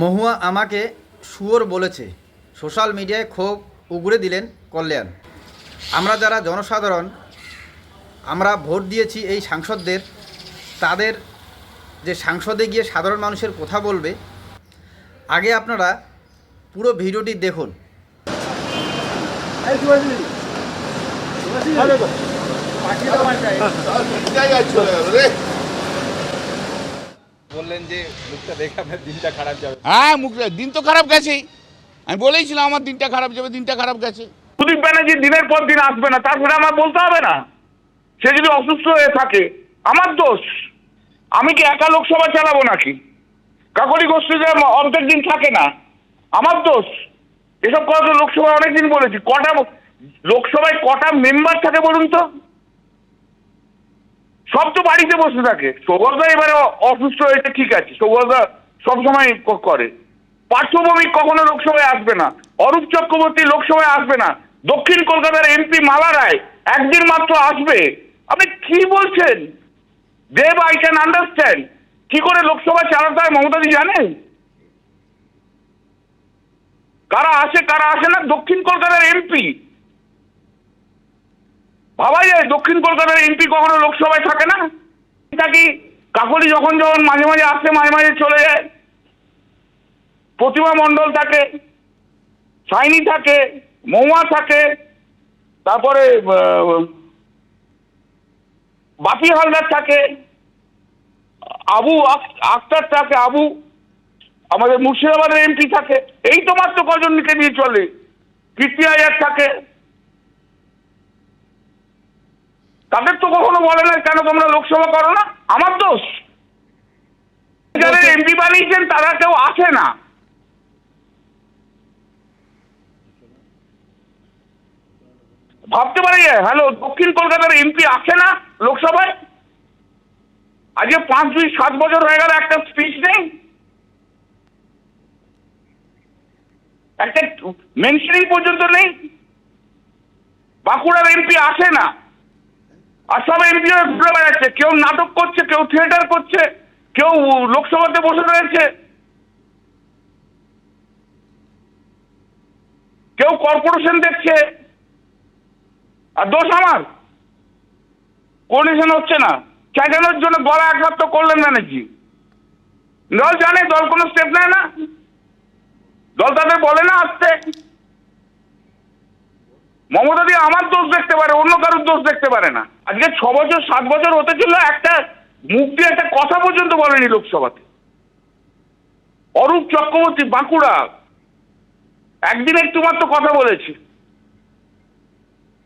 মহুয়া আমাকে শুয়োর বলেছে, সোশ্যাল মিডিয়ায় ক্ষোভ উগড়ে দিলেন কল্যাণ। আমরা যারা জনসাধারণ, আমরা ভোট দিয়েছি এই সাংসদদের, তাদের যে সাংসদে গিয়ে সাধারণ মানুষের কথা বলবে, আগে আপনারা পুরো ভিডিওটি দেখুন। বললেন যে মুখটা দিনটা খারাপ যাবে হ্যাঁ মুখ দিন তো খারাপ গেছেই আমি বলেইছিলাম আমার দিনটা খারাপ যাবে, দিনটা খারাপ গেছে। দিনের পর দিন আসবে না তার সেটা আমার বলতে হবে না। সে যদি অসুস্থ হয়ে থাকে, আমার দোষ। আমি কি একা লোকসভা চালাবো নাকি? কাকলি গোষ্ঠীতে অর্ধেক দিন থাকে না, আমার দোষ। এসব কথা তো লোকসভায় অনেকদিন বলেছি। কটা লোকসভায় কটা মেম্বার থাকে বলুন তো? সব তো বাড়িতে বসে থাকে। সৌগতদা এবারে অসুস্থ হয়েছে, ঠিক আছে। সৌগতদা সবসময় করে। পার্শ্বভূমি কখনো লোকসভায় আসবে না। অরূপ চক্রবর্তী লোকসভায় আসবে না। দক্ষিণ কলকাতার এমপি মালা রায় একদিন মাত্র আসবে। আপনি কি বলছেন? দেব আই ক্যান আন্ডারস্ট্যান্ড কি করে লোকসভা চালাতে হয় মমতাদি জানেন? কারা আসে কারা আসে না, দক্ষিণ কলকাতার এমপি ভাবা যায়, দক্ষিণ কলকাতার এমপি কখনো লোকসভায় থাকে না? থাকি কাকলি যখন যখন মাঝে মাঝে আসে, মাঝে মাঝে চলে যায়? প্রতিমা মণ্ডল থাকে, সাইনি থাকে, মৌমা থাকে, তারপরে বাপি হালদার থাকে, আবু আক্তার থাকে, আবু, আমাদের মুর্শিদাবাদের এমপি থাকে, এই তো মাত্র কজনকে নিয়ে চলে। কীর্তি আয়ার থাকে তাদের তো কখনো বলে না কেন তোমরা লোকসভা করো না? আমার দোষ। যারা এমপি বানিয়েছেন তারা কেউ আসে না। ভাবতে পারি হ্যালো দক্ষিণ কলকাতার এমপি আসে না লোকসভায়? আজকে পাঁচ দুই সাত বছর হয়ে গেল একটা স্পিচ নেই। একটা মেনশনিং পর্যন্ত নেই। বাঁকুড়ার এমপি আসে না। সব এমপি ঘুরে বেড়াচ্ছে। কেউ নাটক করছে, কেউ থিয়েটার করছে, কেউ লোকসভাতে বসে রয়েছে। কেউ কর্পোরেশন দেখছে। আর দোষ আমার। কোঅর্ডিনেশন হচ্ছে না। চেঁচানোর জন্য গলা একমাত্র করলেন ব্যানার্জি। দল জানে, দল কোনো স্টেপ নেয় না। দল তাদের বলে না আসতে। মমতা দিয়ে আমার দোষ দেখতে পারে, অন্য কারোর দোষ দেখতে পারে না। আজকে ছ বছর, সাত বছর হতে ছিল একটা মুখ দিয়ে একটা কথা পর্যন্ত বলেনি লোকসভাতে। অরূপ চক্রবর্তী, বাঁকুড়া, একদিন একটু মাত্র কথা বলেছে।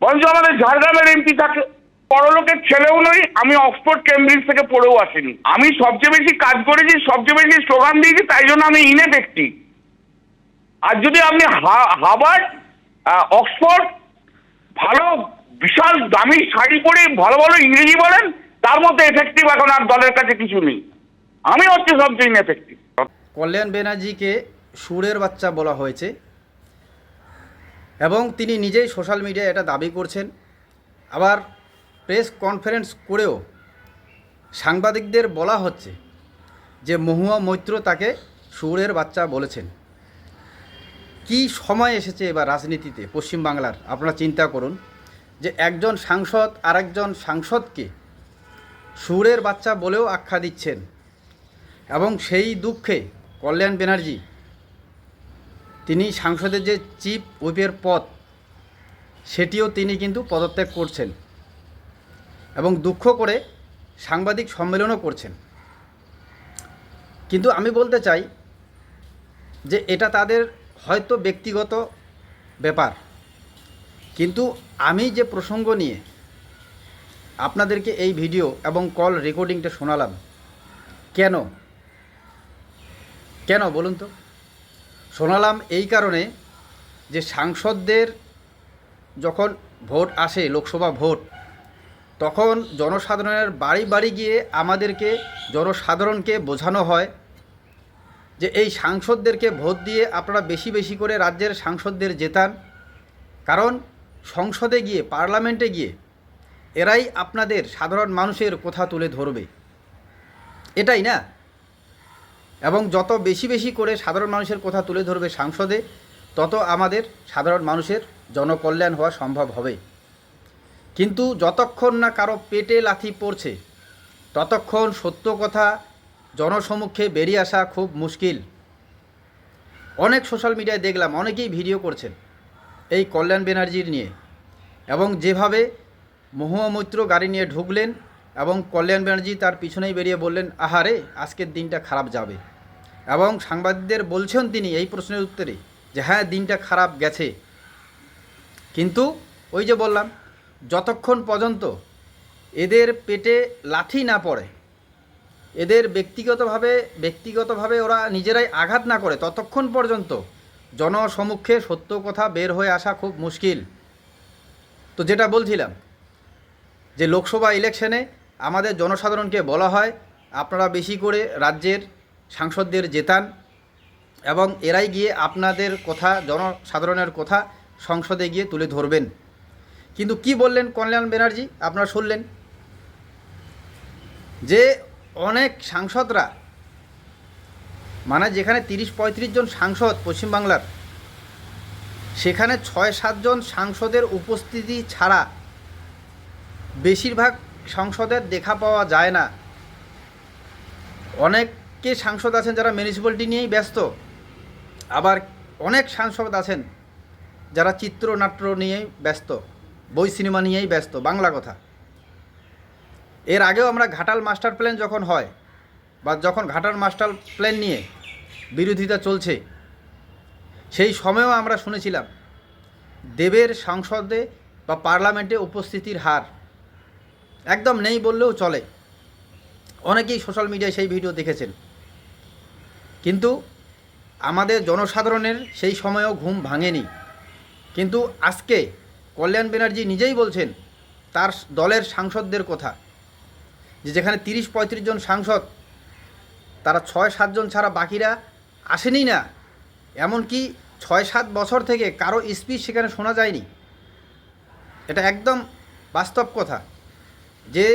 বরঞ্চ আমাদের ঝাড়গ্রামের এমপি থাকে পরলোকের ছেলেও নই, আমি অক্সফোর্ড, কেমব্রিজ থেকে পড়েও আসিনি। আমি সবচেয়ে বেশি কাজ করেছি, সবচেয়ে বেশি স্লোগান দিয়েছি, তাই জন্য আমি ইনএফেক্টিভ আর যদি আপনি হা- হার্ভার্ড অক্সফোর্ড ভালো, বিশাল, দামি শাড়ি পরে ভালো ভালো ইংরেজি বলেন, তার মধ্যে এফেক্টিভ এখন আর দলের কাছে কিছু নেই। আমি হচ্ছে সবচেয়ে ইনএফেক্টিভ কল্যাণ ব্যানার্জিকে সুরের বাচ্চা বলা হয়েছে এবং তিনি নিজেই সোশ্যাল মিডিয়ায় এটা দাবি করছেন। আবার প্রেস কনফারেন্স করেও সাংবাদিকদের বলা হচ্ছে যে মহুয়া মৈত্র তাকে সুরের বাচ্চা বলেছেন। কি সময় এসেছে এবার রাজনীতিতে পশ্চিমবাংলার? আপনারা চিন্তা করুন যে একজন সাংসদ আরেকজন সাংসদকে সুরের বাচ্চা বলেও আখ্যা দিচ্ছেন। এবং সেই দুঃখে কল্যাণ ব্যানার্জি, তিনি সাংসদের যে চিফ হুইপের পদ, সেটিও তিনি কিন্তু পদত্যাগ করছেন এবং দুঃখ করে সাংবাদিক সম্মেলনও করছেন। কিন্তু আমি বলতে চাই যে এটা তাদের হয়তো ব্যক্তিগত ব্যাপার। কিন্তু আমি যে প্রসঙ্গ নিয়ে আপনাদেরকে এই ভিডিও এবং কল রেকর্ডিংটা শোনালাম, কেন? কেন বলুন তো? শোনালাম এই কারণে যে সাংসদদের যখন ভোট আসে, লোকসভা ভোট, তখন জনসাধারণের বাড়ি বাড়ি গিয়ে আমাদেরকে, জনসাধারণকে বোঝানো হয় যে এই সাংসদদেরকে ভোট দিয়ে আপনারা বেশি বেশি করে রাজ্যের সাংসদদের জেতান। কারণ সংসদে গিয়ে, পার্লামেন্টে গিয়ে এরাই আপনাদের সাধারণ মানুষের কথা তুলে ধরবে। এটাই না? এবং যত বেশি বেশি করে সাধারণ মানুষের কথা তুলে ধরবে সাংসদে, তত আমাদের সাধারণ মানুষের জনকল্যাণ হওয়া সম্ভব হবে। কিন্তু যতক্ষণ না কারও পেটে লাথি পড়ছে, ততক্ষণ সত্য কথা জনসমক্ষে বেরিয়ে আসা খুব মুশকিল। অনেক সোশ্যাল মিডিয়ায় দেখলাম, অনেকেই ভিডিও করছেন এই কল্যাণ ব্যানার্জির নিয়ে এবং যেভাবে মহুয়া মৈত্র গাড়ি নিয়ে ঢুকলেন এবং কল্যাণ ব্যানার্জি তার পিছনেই বেরিয়ে বললেন আহারে আজকের দিনটা খারাপ যাবে। এবং সাংবাদিকদের বলছেন তিনি এই প্রশ্নের উত্তরে যে হ্যাঁ দিনটা খারাপ গেছে। কিন্তু ওই যে বললাম, যতক্ষণ পর্যন্ত এদের পেটে লাঠি না পড়ে এদের ব্যক্তিগতভাবে ব্যক্তিগতভাবে ওরা নিজেরাই আঘাত না করে ততক্ষণ পর্যন্ত। জনসমক্ষে সত্য কথা বের হয়ে আসা খুব মুশকিল। তো যেটা বলছিলাম, যে লোকসভা ইলেকশনে আমাদের জনসাধারণকে বলা হয়, আপনারা বেশি করে রাজ্যের সাংসদদের জেতান এবং এরাই গিয়ে আপনাদের কথা, জনসাধারণের কথা সংসদে গিয়ে তুলে ধরবেন। কিন্তু কি বললেন কল্যাণ ব্যানার্জি? আপনারা শুনলেন? যে অনেক সাংসদরা মানে যেখানে তিরিশ পঁয়ত্রিশ জন সাংসদ পশ্চিমবাংলার, সেখানে ছয় সাতজন সাংসদের উপস্থিতি ছাড়া বেশিরভাগ সংসদের দেখা পাওয়া যায় না। অনেকে সাংসদ আছেন যারা মিউনিসিপ্যালিটি নিয়েই ব্যস্ত, আবার অনেক সাংসদ আছেন যারা চিত্রনাট্য নিয়েই ব্যস্ত, বই সিনেমা নিয়েই ব্যস্ত, বাংলা কথা। এর আগেও আমরা ঘাটাল মাস্টার প্ল্যান যখন হয়, বা যখন ঘাটাল মাস্টার প্ল্যান নিয়ে বিরোধিতা চলছে, সেই সময়েও আমরা শুনেছিলাম, দেবের সংসদে বা পার্লামেন্টে উপস্থিতির হার একদম নেই বললেও চলে। অনেকেই সোশ্যাল মিডিয়ায় সেই ভিডিও দেখেছেন। কিন্তু আমাদের জনসাধারণের সেই সময়েও ঘুম ভাঙেনি। কিন্তু আজকে কল্যাণ ব্যানার্জি নিজেই বলছেন, তার দলের সাংসদদের কথা। যে যেখানে তিরিশ পঁয়ত্রিশ জন সাংসদ, তারা ছয় সাতজন ছাড়া বাকিরা আসেনি না। এমনকি ছয় সাত বছর থেকে কারও স্পিচ সেখানে শোনা যায়নি। এটা একদম বাস্তব কথা যে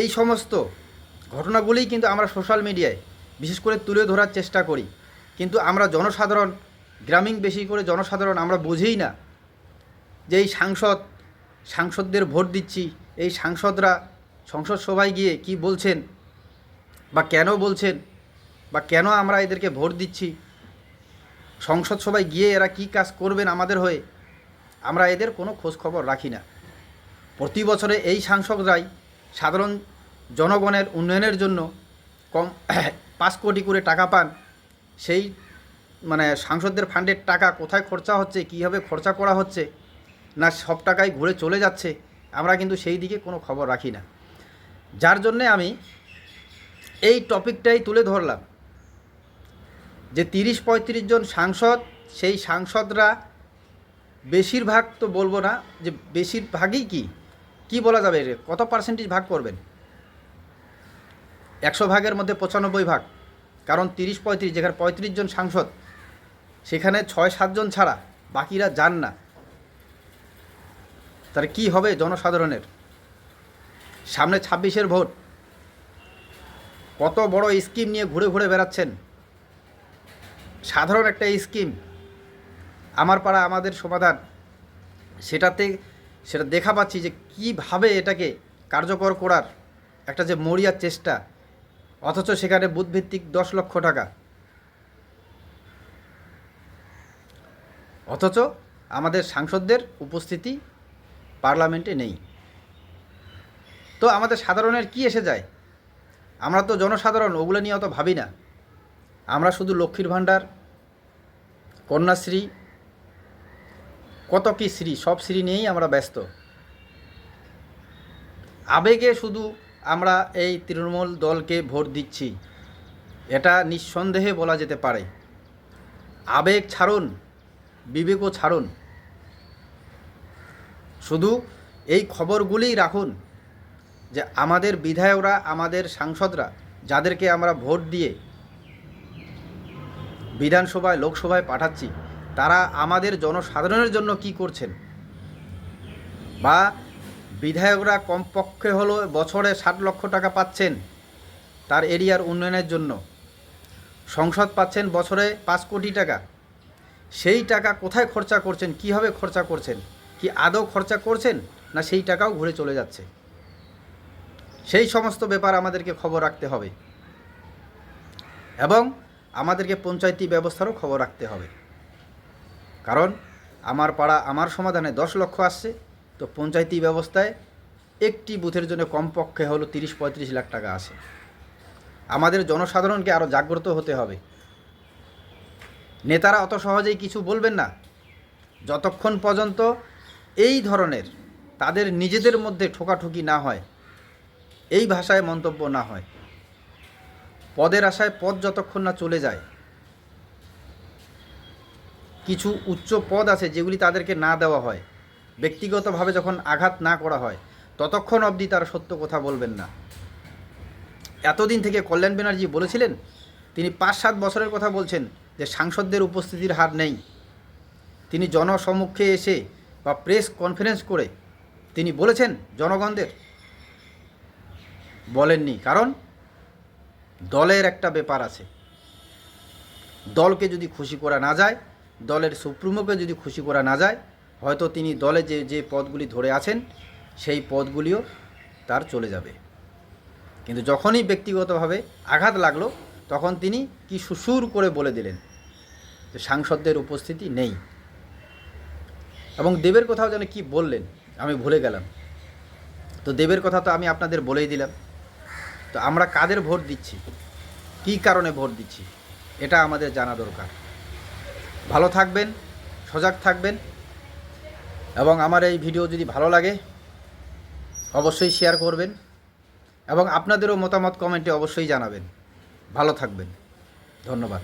এই সমস্ত ঘটনাগুলিই কিন্তু আমরা সোশ্যাল মিডিয়ায় বিশেষ করে তুলে ধরার চেষ্টা করি। কিন্তু আমরা জনসাধারণ, গ্রামীণ বেশি করে জনসাধারণ আমরা বুঝেই না যে এই সাংসদ, সাংসদদের ভোট দিচ্ছি, এই সাংসদরা সংসদ সভায় গিয়ে কি বলছেন বা কেন বলছেন বা কেন আমরা এদেরকে ভোট দিচ্ছি? সংসদ সভায় গিয়ে এরা কি কাজ করবেন আমাদের হয়ে? আমরা এদের কোনো খোঁজ খবর রাখি না। প্রতি বছরে এই সাংসদরাই সাধারণ জনগণের উন্নয়নের জন্য কম পাঁচ কোটি করে টাকা পান। সেই মানে সাংসদদের ফান্ডের টাকা কোথায় খরচা হচ্ছে, কীভাবে খরচা করা হচ্ছে, না সব টাকায় ঘুরে চলে যাচ্ছে, আমরা কিন্তু সেই দিকে কোনো খবর রাখি না। যার জন্যে আমি এই টপিকটাই তুলে ধরলাম। যে তিরিশ পঁয়ত্রিশ জন সাংসদ, সেই সাংসদরা বেশিরভাগ তো বলব না, যে বেশিরভাগই কি? কি বলা যাবে কত পার্সেন্টেজ ভাগ করবেন? একশো ভাগের মধ্যে পঁচানব্বই ভাগ। কারণ তিরিশ পঁয়ত্রিশ, যেখানে পঁয়ত্রিশ জন সাংসদ, সেখানে ছয় সাতজন ছাড়া বাকিরা যান না। তাহলে কি হবে জনসাধারণের? সামনে ছাব্বিশের ভোট। কত বড় স্কিম নিয়ে ঘুরে ঘুরে বেড়াচ্ছেন। সাধারণ একটা স্কিম। আমার পাড়া আমাদের সমাধান। সেটাতে, সেটা দেখা পাচ্ছি যে কীভাবে এটাকে কার্যকর করার একটা যে মরিয়ার চেষ্টা। অথচ সেখানে বুথভিত্তিক দশ লক্ষ টাকা। অথচ আমাদের সাংসদদের উপস্থিতি পার্লামেন্টে নেই। তো আমাদের সাধারণের কি এসে যায়? আমরা তো জনসাধারণ, ওগুলো নিয়ে অত ভাবি না। আমরা শুধু লক্ষ্মীর ভাণ্ডার, কন্যাশ্রী, কত কী শ্রী, সব শ্রী নিয়েই আমরা ব্যস্ত। আবেগে শুধু আমরা এই তৃণমূল দলকে ভোট দিচ্ছি, এটা নিঃসন্দেহে বলা যেতে পারে। আবেগ ছাড়ুন, বিবেকও ছাড়ুন। শুধু এই খবরগুলিই রাখুন যে আমাদের বিধায়করা, আমাদের সাংসদরা যাদেরকে আমরা ভোট দিয়ে বিধানসভায়, লোকসভায় পাঠাচ্ছি, তারা আমাদের জনসাধারণের জন্য কি করছেন? বা বিধায়করা কমপক্ষে হলো বছরে ষাট লক্ষ টাকা পাচ্ছেন তার এরিয়ার উন্নয়নের জন্য। সংসদ পাচ্ছেন বছরে পাঁচ কোটি টাকা। সেই টাকা কোথায় খরচা করছেন? কীভাবে খরচা করছেন? কি আদৌ খরচা করছেন? না সেই টাকাও ঘুরে চলে যাচ্ছে? সেই সমস্ত ব্যাপার আমাদেরকে খবর রাখতে হবে। এবং আমাদেরকে পঞ্চায়েতি ব্যবস্থারও খবর রাখতে হবে। কারণ আমার পাড়া আমার সমাধানে দশ লক্ষ আসছে, তো পঞ্চায়েতি ব্যবস্থায় একটি বুথের জন্য কমপক্ষে হলো তিরিশ পঁয়ত্রিশ লাখ টাকা আসে আমাদের জনসাধারণকে আরও জাগ্রত হতে হবে। নেতারা অত সহজেই কিছু বলবেন না। যতক্ষণ পর্যন্ত এই ধরনের তাদের নিজেদের মধ্যে ঠোকাঠুকি না হয় এই ভাষায় মন্তব্য না হয়। পদের আশায় পদ যতক্ষণ না চলে যায়, কিছু উচ্চ পদ আছে যেগুলি তাদেরকে না দেওয়া হয়। ব্যক্তিগতভাবে যখন আঘাত না করা হয়, ততক্ষণ অবধি তারা সত্য কথা বলবেন না। এতদিন থেকে কল্যাণ ব্যানার্জি বলেছিলেন, তিনি পাঁচ সাত বছরের কথা বলছেন যে সাংসদদের উপস্থিতির হার নেই। তিনি জনসম্মুখে এসে বা প্রেস কনফারেন্স করে তিনি বলেছেন, জনগণদের বলেননি, কারণ দলের একটা ব্যাপার আছে। দলকে যদি খুশি করা না যায়, দলের সুপ্রিমোকে যদি খুশি করা না যায়, হয়তো তিনি দলে যে যে পদগুলি ধরে আছেন, সেই পদগুলিও তার চলে যাবে। কিন্তু যখনই ব্যক্তিগতভাবে আঘাত লাগল, তখন তিনি কি সুসুর করে বলে দিলেন যে সাংসদদের উপস্থিতি নেই। এবং দেবের কথাও যেন কি বললেন, আমি ভুলে গেলাম। তো দেবের কথা তো আমি আপনাদের বলেই দিলাম। তো আমরা কাদের ভোট দিচ্ছি? কি কারণে ভোট দিচ্ছি? এটা আমাদের জানা দরকার। ভালো থাকবেন, সজাগ থাকবেন এবং আমার এই ভিডিও যদি ভালো লাগে, অবশ্যই শেয়ার করবেন এবং আপনাদেরও মতামত কমেন্টে অবশ্যই জানাবেন। ভালো থাকবেন। ধন্যবাদ।